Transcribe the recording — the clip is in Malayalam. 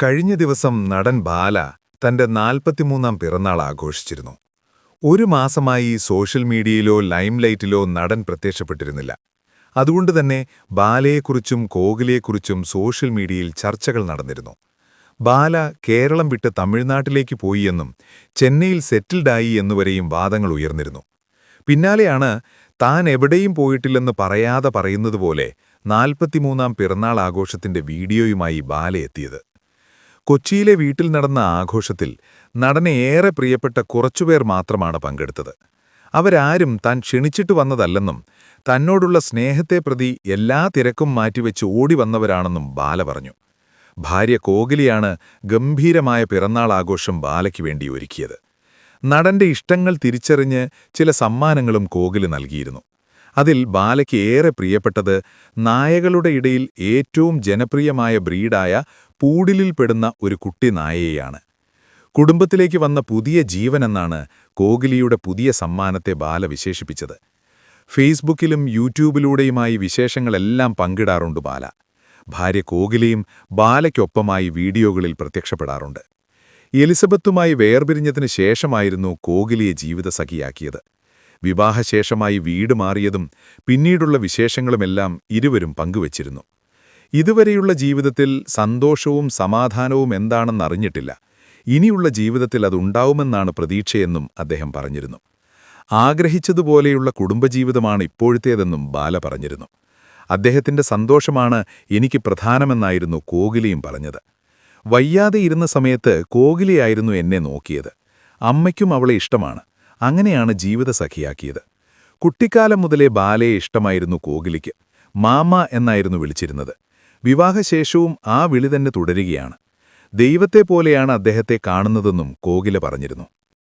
കഴിഞ്ഞ ദിവസം നടൻ ബാല തന്റെ നാൽപ്പത്തിമൂന്നാം പിറന്നാൾ ആഘോഷിച്ചിരുന്നു. ഒരു മാസമായി സോഷ്യൽ മീഡിയയിലോ ലൈംലൈറ്റിലോ നടൻ പ്രത്യക്ഷപ്പെട്ടിരുന്നില്ല. അതുകൊണ്ട് തന്നെ ബാലയെക്കുറിച്ചും കോഹ്ലിയെക്കുറിച്ചും സോഷ്യൽ മീഡിയയിൽ ചർച്ചകൾ നടന്നിരുന്നു. ബാല കേരളം വിട്ട് തമിഴ്നാട്ടിലേക്ക് പോയി എന്നും ചെന്നൈയിൽ സെറ്റിൽഡായി എന്നുവരെയും വാദങ്ങൾ ഉയർന്നിരുന്നു. പിന്നാലെയാണ് താൻ എവിടെയും പോയിട്ടില്ലെന്ന് പറയാതെ പറയുന്നതുപോലെ നാൽപ്പത്തിമൂന്നാം പിറന്നാൾ ആഘോഷത്തിന്റെ വീഡിയോയുമായി ബാല എത്തിയത്. കൊച്ചിയിലെ വീട്ടിൽ നടന്ന ആഘോഷത്തിൽ നടനെ ഏറെ പ്രിയപ്പെട്ട കുറച്ചുപേർ മാത്രമാണ് പങ്കെടുത്തത്. അവരാരും താൻ ക്ഷണിച്ചിട്ട് വന്നതല്ലെന്നും തന്നോടുള്ള സ്നേഹത്തെ പ്രതി എല്ലാ തിരക്കും മാറ്റിവെച്ച് ഓടി വന്നവരാണെന്നും ബാല പറഞ്ഞു. ഭാര്യ കോഹ്ലിയാണ് ഗംഭീരമായ പിറന്നാൾ ആഘോഷം ബാലയ്ക്ക് വേണ്ടി ഒരുക്കിയത്. നടന്റെ ഇഷ്ടങ്ങൾ തിരിച്ചറിഞ്ഞ് ചില സമ്മാനങ്ങളും കോഹ്ലി നൽകിയിരുന്നു. അതിൽ ബാലയ്ക്ക് ഏറെ പ്രിയപ്പെട്ടത് നായകളുടെ ഇടയിൽ ഏറ്റവും ജനപ്രിയമായ ബ്രീഡായ പൂടിലിൽപ്പെടുന്ന ഒരു കുട്ടി നായയെയാണ്. കുടുംബത്തിലേക്ക് വന്ന പുതിയ ജീവനെന്നാണ് കോഹ്ലിയുടെ പുതിയ സമ്മാനത്തെ ബാല വിശേഷിപ്പിച്ചത്. ഫേസ്ബുക്കിലും യൂട്യൂബിലൂടെയുമായി വിശേഷങ്ങളെല്ലാം പങ്കിടാറുണ്ട് ബാല. ഭാര്യ കോഹ്ലിയും ബാലയ്ക്കൊപ്പമായി വീഡിയോകളിൽ പ്രത്യക്ഷപ്പെടാറുണ്ട്. എലിസബത്തുമായി വേർപിരിഞ്ഞതിന് ശേഷമായിരുന്നു കോഹ്ലിയെ ജീവിതസഖിയാക്കിയത്. വിവാഹശേഷമായി വീട് മാറിയതും പിന്നീടുള്ള വിശേഷങ്ങളുമെല്ലാം ഇരുവരും പങ്കുവച്ചിരുന്നു. ഇതുവരെയുള്ള ജീവിതത്തിൽ സന്തോഷവും സമാധാനവും എന്താണെന്ന് എന്താണെന്നറിഞ്ഞിട്ടില്ല. ഇനിയുള്ള ജീവിതത്തിൽ അതുണ്ടാവുമെന്നാണ് പ്രതീക്ഷയെന്നും അദ്ദേഹം പറഞ്ഞിരുന്നു. ആഗ്രഹിച്ചതുപോലെയുള്ള കുടുംബജീവിതമാണ് ഇപ്പോഴത്തേതെന്നും ബാല പറഞ്ഞിരുന്നു. അദ്ദേഹത്തിന്റെ സന്തോഷമാണ് എനിക്ക് പ്രധാനമെന്നായിരുന്നു കോഹ്ലിയും പറഞ്ഞത്. വയ്യാതെ ഇരുന്ന സമയത്ത് കോഹ്ലിയായിരുന്നു എന്നെ നോക്കിയത്. അമ്മയ്ക്കും അവളെ ഇഷ്ടമാണ്. അങ്ങനെയാണ് ജീവിത സഖിയാക്കിയത് കുട്ടിക്കാലം മുതലേ ബാലയെ ഇഷ്ടമായിരുന്നു കോഗിലിക്ക് മാമ എന്നായിരുന്നു വിളിച്ചിരുന്നത്. വിവാഹശേഷവും ആ വിളി തന്നെ തുടരുകയാണ്. ദൈവത്തെപ്പോലെയാണ് അദ്ദേഹത്തെ കാണുന്നതെന്നും കോകില പറഞ്ഞിരുന്നു.